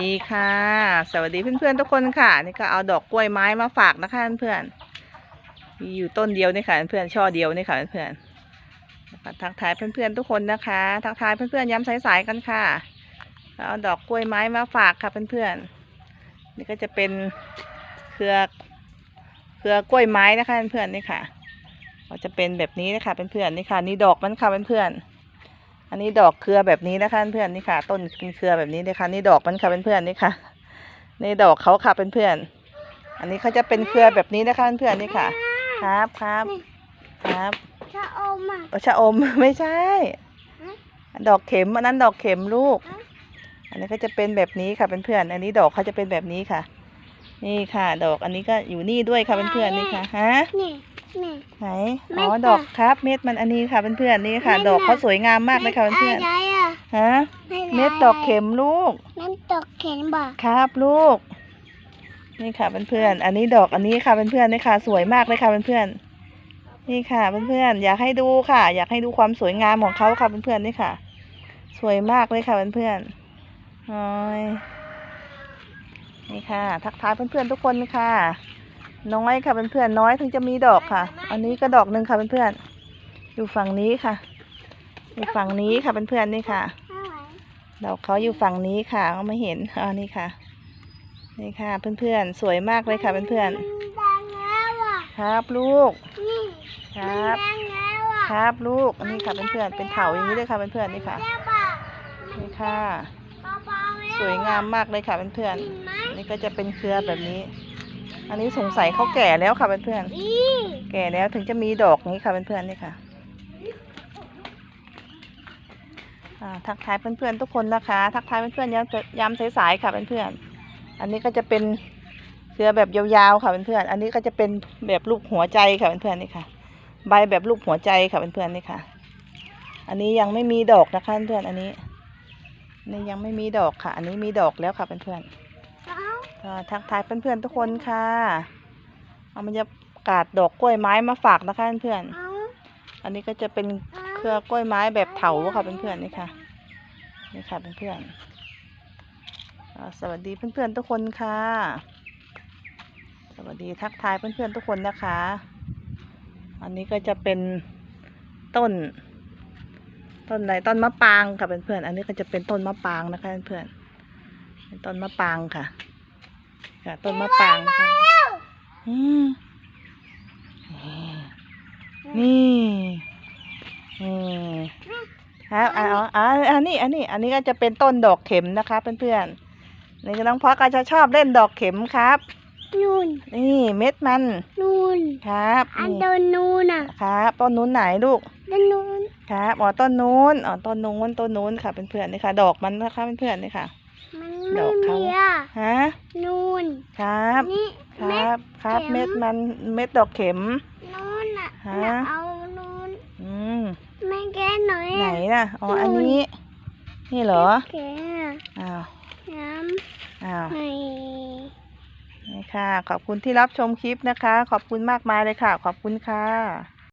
ดีค่ะ สวัสดีเพื่อนๆทุกคนค่ะ นี่ก็เอาดอกกล้วยไม้มาฝากนะคะเพื่อนมีอยู่ต้นเดียวนี่ค่ะเพื่อนช่อเดียวนี่ค่ะเพื่อนทักทายเพื่อนๆทุกคนนะคะ ทักทายเพื่อนๆย้ำสายๆกันค่ะเอาดอกกล้วยไม้มาฝากค่ะเพื่อนๆนี่ก็จะเป็นเครือเครือกล้วยไม้นะคะเพื่อนๆนี่ค่ะก็จะเป็นแบบนี้นะคะเพื่อนๆนี่ค่ะนี่ดอกมันค่ะเพื่อนๆ อันนี้ดอกเครือแบบนี้นะคะเพื่อนๆนี่ค่ะ ต้นเครือแบบนี้นะคะนี่ดอกมันค่ะเพื่อนๆนี่ค่ะนี่ดอกเขาค่ะเพื่อนๆอันนี้เขาจะเป็นเครือแบบนี้นะคะเพื่อนๆนี่ค่ะ ครับครับครับชะอมอะโอชะอมไม่ใช่ฮะดอกเข็มอันนั้นดอกเข็มลูกฮะอันนี้ก็จะเป็นแบบนี้ค่ะเพื่อนๆอันนี้ดอกเขาจะเป็นแบบนี้ค่ะ นี่ค่ะ ดอกอันนี้ก็อยู่นี่ด้วยค่ะเพื่อนๆนี่ค่ะฮะ นี่นี่ไหนเม็อ๋อดดอกค่ะครับเม็ดมันอันนี้ค่ะเพื่อนๆนี่ค่ะเม็ดดอกเขาน่ะสวยงามมากเลยค่ะเพื่อนอะไรอะๆฮะเม็ดดอกเข็มลูกเม็ดดอกเข็มบ่ครับลูก นี่ค่ะเพื่อนๆอันนี้ดอกอันนี้ค่ะเพื่อนๆนี่ค่ะ สวยมากเลยค่ะเพื่อนๆนี่ค่ะเพื่อนๆอยากให้ดูค่ะ อยากให้ดูความสวยงามของเขาค่ะเพื่อนๆนี่ค่ะ สวยมากเลยค่ะเพื่อนๆโอ้ยนี่ค่ะ ทักทายเพื่อนๆทุกคนค่ะ น้อยค่ะเพื่อนๆน้อยถึงจะมีดอกค่ะ อันนี้ก็ดอกหนึ่งค่ะเพื่อนๆอยู่ฝั่งนี้ค่ะ อยู่ฝั่งนี้ค่ะเพื่อนๆนี่ค่ะ ดอกเขาอยู่ฝั่งนี้ค่ะเขาไม่เห็นอ่านี่ค่ะ นี่ค่ะเพื่อนๆสวยมากเลยค่ะเพื่อนๆครับลูกครับครับลูกอันนี้ค่ะเพื่อนๆเป็นเถาอย่างนี้เลยค่ะเพื่อนๆนี่ค่ะนี่ค่ะ สวยงามมากเลยค่ะเพื่อนๆนี่ก็จะเป็นเครือแบบนี้ อันนี้สงสัยเขาแก่แล้วค่ะเพื่อนๆแก่แล้วถึงจะมีดอกนี้ค่ะเพื่อนๆนี่ค่ะทักทายเพื่อนๆทุกคนนะคะ ทักทายเพื่อนๆยามยามสายๆค่ะเพื่อนๆอันนี้ก็จะเป็นเครือแบบยาวๆค่ะเพื่อนๆอันนี้ก็จะเป็นแบบรูปหัวใจค่ะเพื่อนๆนี่ค่ะ ใบแบบรูปหัวใจค่ะเพื่อนๆนี่ค่ะ อันนี้ยังไม่มีดอกนะคะเพื่อนๆอันนี้นี่ยังไม่มีดอกค่ะ อันนี้มีดอกแล้วค่ะเพื่อนเอ้าๆก็ทักทายเพื่อนๆทุกคนค่ะ เอามันจะกาดดอกกล้วยไม้มาฝากนะคะเพื่อนเอ้าๆอันนี้ก็จะเป็นเครือกล้วยไม้แบบเถาค่ะเพื่อนๆนี่ค่ะนี่ค่ะเพื่อนๆอ่าสวัสดีเพื่อนๆทุกคนค่ะ สวัสดีทักทายเพื่อนๆทุกคนนะคะ อันนี้ก็จะเป็นต้น ต้นไหนต้นมะปรางค่ะเพื่อนๆอันนี้ก็จะเป็นต้นมะปรางนะคะเพื่อนๆ เป็นต้นมะปรางค่ะ ค่ะต้นมะปรางนะคะอืมนี่นี่ครับเอาเอาอันนี้ อันนี้ อันนี้ก็จะเป็นต้นดอกเข็มนะคะ เพื่อนๆนี่ก็น้องพอก็จะชอบเล่นดอกเข็มครับนูนนี่เม็ดมันนูนครับอันนี่โดนนูนอะครับต้นนู้นไหนลูกโดนนูนครับอ๋อต้นนู้นอ๋อต้นนู้นต้นนู้นค่ะเพื่อนๆนี่ค่ะ ดอกมันนะคะเพื่อนๆนี่ค่ะ มันดไม่อกเขามีอะฮะนูนครับ นี่คเม็รัดบครับเข็มเม็ดมันเม็ดดอกเข็ม นูนอะฮะอยากเอานูนอืมไม่แก้หน่อยไหนอะ น่ะอ๋ออันนี้ นี่เหรอแก้อะอ้าวน้อ้าวำให้นี่ค่ะ ขอบคุณที่รับชมคลิปนะคะ ขอบคุณมากมายเลยค่ะ ขอบคุณค่ะ